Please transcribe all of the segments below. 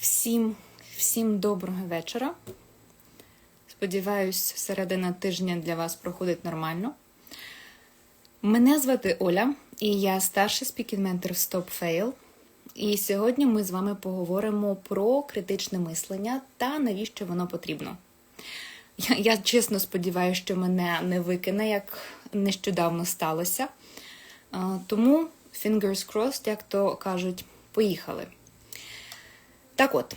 Всім, всім доброго вечора. Сподіваюсь, середина тижня для вас проходить нормально. Мене звати Оля, і я старший спікінг-ментор в Stop Fail. І сьогодні ми з вами поговоримо про критичне мислення та навіщо воно потрібно. Я, я чесно сподіваюся, що мене не викине, як нещодавно сталося. Тому, fingers crossed, як то кажуть, поїхали. Так от,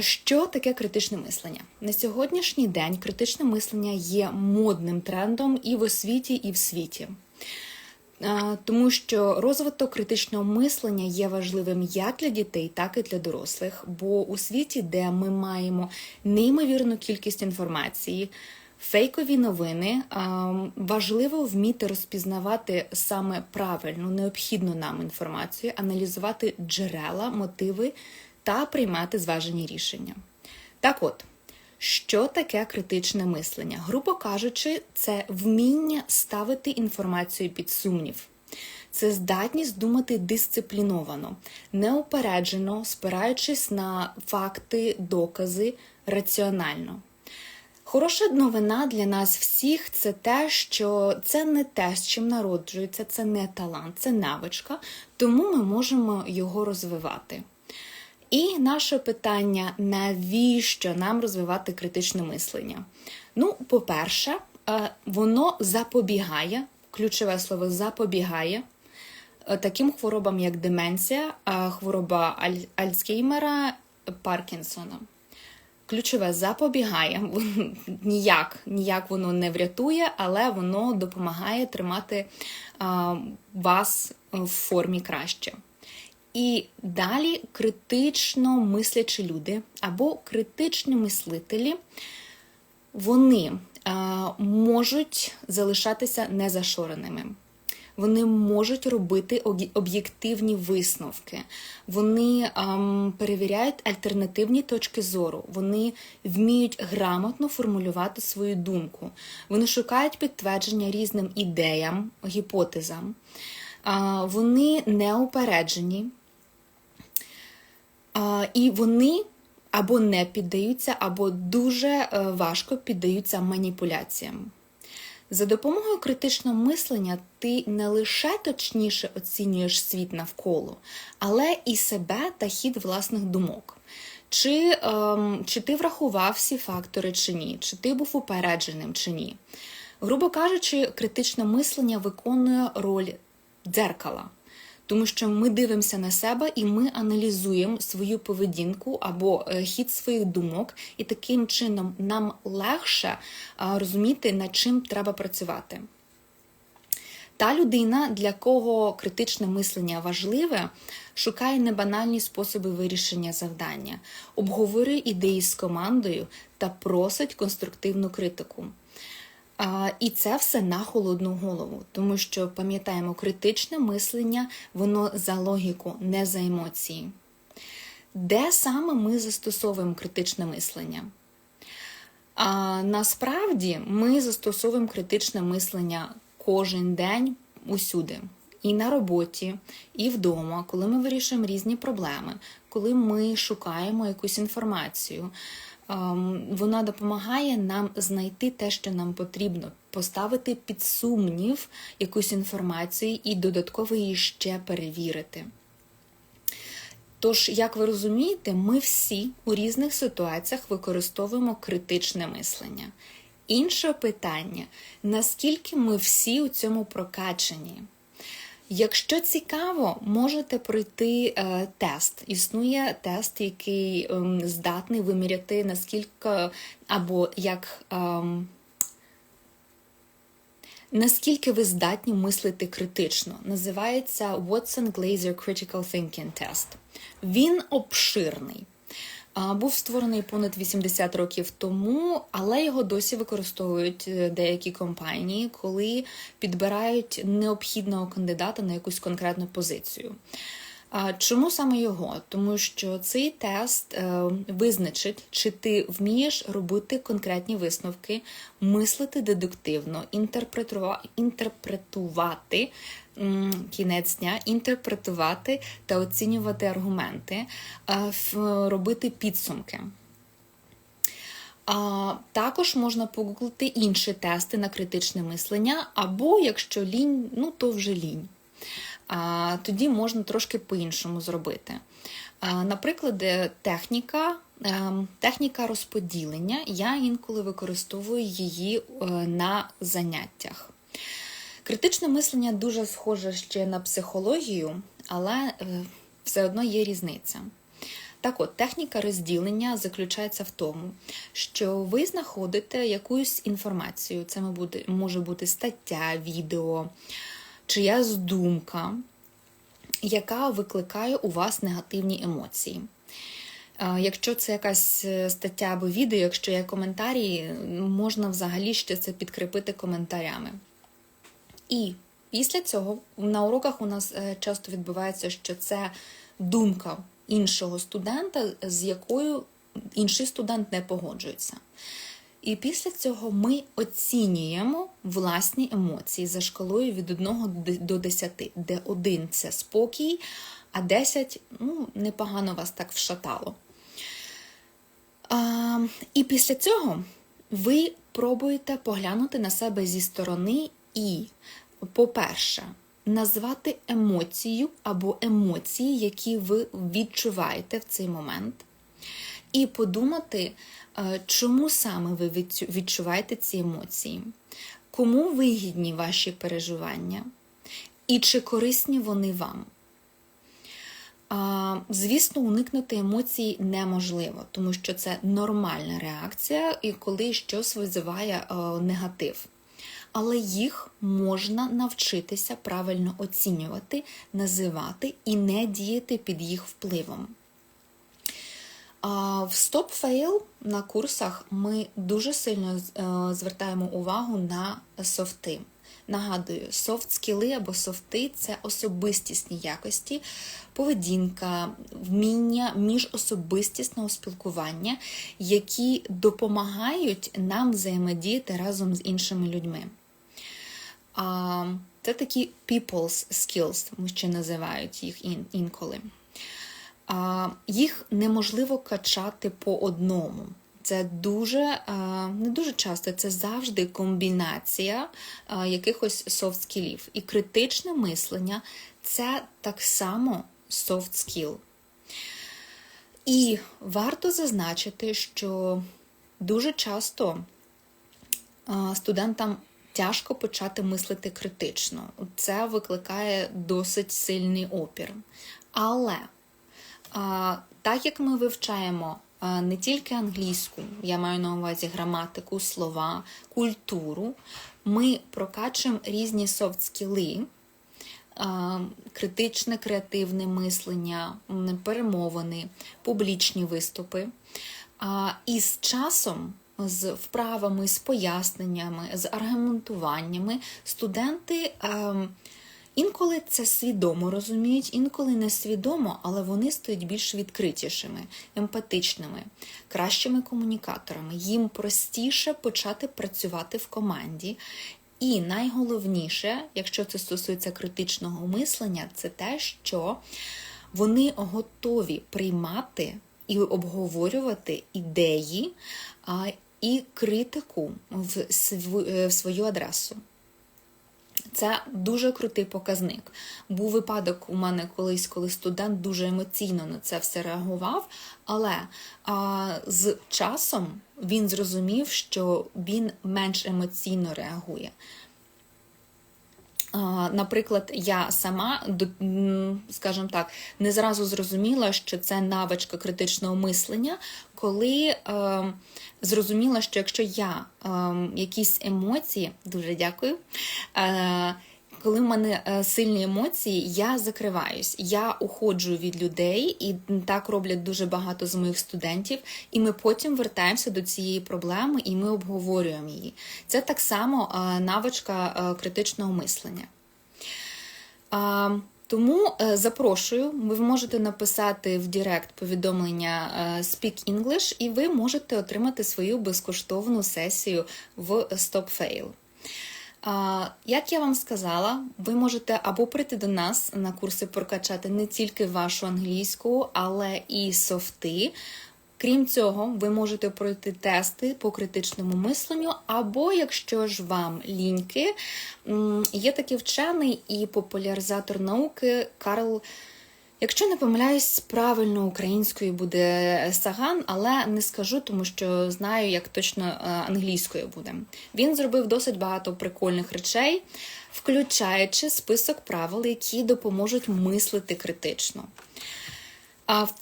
що таке критичне мислення? На сьогоднішній день критичне мислення є модним трендом і в освіті, і в світі. Тому що розвиток критичного мислення є важливим як для дітей, так і для дорослих. Бо у світі, де ми маємо неймовірну кількість інформації, фейкові новини, важливо вміти розпізнавати саме правильну, необхідну нам інформацію, аналізувати джерела, мотиви та приймати зважені рішення. Так от, що таке критичне мислення? Грубо кажучи, це вміння ставити інформацію під сумнів. Це здатність думати дисципліновано, неупереджено, спираючись на факти, докази раціонально. Хороша новина для нас всіх це те, що це не те, з чим народжується, це не талант, це навичка, тому ми можемо його розвивати. І наше питання: навіщо нам розвивати критичне мислення? Ну, по-перше, е, воно запобігає, ключове слово запобігає е, таким хворобам, як деменція, е, хвороба Аль- Альцгеймера, Паркінсона. Ключове запобігає, ніяк, ніяк воно не врятує, але воно допомагає тримати вас в формі краще. І далі критично мислячі люди або критичні мислителі, вони а, можуть залишатися незашореними. Вони можуть робити об'єктивні висновки, вони ам, перевіряють альтернативні точки зору, вони вміють грамотно формулювати свою думку, вони шукають підтвердження різним ідеям, гіпотезам, а, вони неупереджені, і вони або не піддаються, або дуже е, важко піддаються маніпуляціям. За допомогою критичного мислення ти не лише точніше оцінюєш світ навколо, але і себе та хід власних думок. Чи, ем, чи ти врахував всі фактори чи ні, чи ти був упередженим чи ні. Грубо кажучи, критичне мислення виконує роль дзеркала. Тому що ми дивимося на себе і ми аналізуємо свою поведінку або е, хід своїх думок, і таким чином нам легше розуміти, над чим треба працювати. Та людина, для кого критичне мислення важливе, шукає небанальні способи вирішення завдання, обговорює ідеї з командою та просить конструктивну критику. А, І це все на холодну голову, тому що пам'ятаємо, критичне мислення, воно за логіку, не за емоції. Де саме ми застосовуємо критичне мислення? А насправді ми застосовуємо критичне мислення кожен день усюди. І на роботі, і вдома, коли ми вирішуємо різні проблеми, коли ми шукаємо якусь інформацію. Вона допомагає нам знайти те, що нам потрібно, поставити під сумнів якусь інформацію і додатково її ще перевірити. Тож, як ви розумієте, ми всі у різних ситуаціях використовуємо критичне мислення. Інше питання: наскільки ми всі у цьому прокачані? Якщо цікаво, можете пройти е, тест. Існує тест, який ем, здатний виміряти наскільки або як. Ем, Наскільки ви здатні мислити критично? Називається Watson Glaser Critical Thinking Test. Він обширний. Був створений понад 80 років тому, але його досі використовують е, деякі компанії, коли підбирають необхідного кандидата на якусь конкретну позицію. Чому саме його? Тому що цей тест е, визначить, чи ти вмієш робити конкретні висновки, мислити дедуктивно, інтерпретувати кінець дня, інтерпретувати та оцінювати аргументи, робити підсумки. А Також можна погуглити інші тести на критичне мислення, або якщо лінь, ну то вже лінь. Тоді можна трошки по-іншому зробити. Наприклад, е, техніка, ем, техніка розподілення, я інколи використовую її е, на заняттях. Критичне мислення дуже схоже ще на психологію, але е, все одно є різниця. Так от, техніка розділення заключається в тому, що ви знаходите якусь інформацію, це може бути стаття, відео, чиясь думка, яка викликає у вас негативні емоції. Якщо це якась е, стаття або відео, якщо є коментарі, можна взагалі ще це підкріпити коментарями. І після цього на уроках у нас е, часто відбувається, що це думка іншого студента, з якою інший студент не погоджується. І після цього ми оцінюємо власні емоції за шкалою від 1 до 10, де 1 це спокій, а 10 ну, непогано вас так вшатало. А, І після цього ви пробуєте поглянути на себе зі сторони і, по-перше, назвати емоцію або емоції, які ви відчуваєте в цей момент, і подумати, чому саме ви відчуваєте ці емоції, кому вигідні ваші переживання, і чи корисні вони вам. Звісно, уникнути емоцій неможливо, тому що це нормальна реакція, і коли щось визиває е, негатив але їх можна навчитися правильно оцінювати, називати і не діяти під їх впливом. В Stop Fail на курсах ми дуже сильно е, звертаємо увагу на софти. Нагадую, софт-скіли або софти це особистісні якості, поведінка, вміння міжособистісного спілкування, які допомагають нам взаємодіяти разом з іншими людьми. А це такі people's skills, тому що називають їх інколи. Їх неможливо качати по одному. Це дуже не дуже часто, це завжди комбінація якихось софт-скілів. І критичне мислення це так само soft skill. І варто зазначити, що дуже часто студентам тяжко почати мислити критично. Це викликає досить сильний опір. Але так як ми вивчаємо не тільки англійську, я маю на увазі граматику, слова, культуру, ми прокачуємо різні софт-скіли, критичне креативне мислення, перемовини, публічні виступи. І з часом з вправами, з поясненнями, з аргументуваннями студенти е, інколи це свідомо розуміють, інколи несвідомо, але вони стають більш відкритішими, емпатичними, кращими комунікаторами. Їм простіше почати працювати в команді. І найголовніше, якщо це стосується критичного мислення, це те, що вони готові приймати і обговорювати ідеї і критику в свою адресу. Це дуже крутий показник. Був випадок у мене колись, коли студент дуже емоційно на це все реагував, але а, з часом він зрозумів, що він менш емоційно реагує. Наприклад, я сама, скажімо так, не зразу зрозуміла, що це навичка критичного мислення, коли е, зрозуміла, що якщо я е, якісь емоції, дуже дякую. Е, коли в мене е, сильні емоції, я закриваюсь, я уходжу від людей, і так роблять дуже багато з моїх студентів. І ми потім вертаємося до цієї проблеми і ми обговорюємо її. Це так само е, навичка е, критичного мислення. Тому запрошую, ви можете написати в Директ повідомлення Speak English, і ви можете отримати свою безкоштовну сесію в Stop Fail. А, Як я вам сказала, ви можете або прийти до нас на курси прокачати не тільки вашу англійську, але і софти. Крім цього, ви можете пройти тести по критичному мисленню, або, якщо ж вам ліньки, є такий вчений і популяризатор науки Карл. Якщо не помиляюсь, правильно українською буде Саган, але не скажу, тому що знаю, як точно е, англійською буде. Він зробив досить багато прикольних речей, включаючи список правил, які допоможуть мислити критично.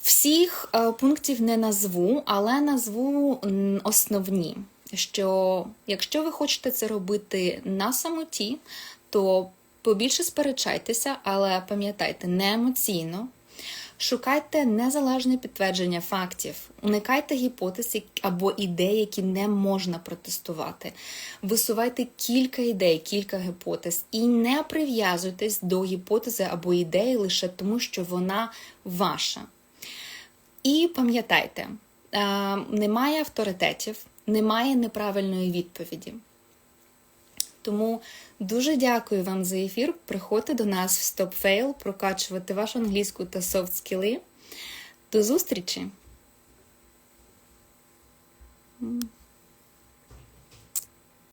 Всіх е, пунктів не назву, але назву основні. Що якщо ви хочете це робити на самоті, то побільше сперечайтеся, але пам'ятайте, не емоційно. Шукайте незалежне підтвердження фактів, уникайте гіпотез або ідей, які не можна протестувати. Висувайте кілька ідей, кілька гіпотез і не прив'язуйтесь до гіпотези або ідеї лише тому, що вона ваша. І пам'ятайте, е, немає авторитетів, немає неправильної відповіді. Тому дуже дякую вам за ефір. Приходьте до нас в StopFail, прокачувати вашу англійську та софт-скіли. До зустрічі!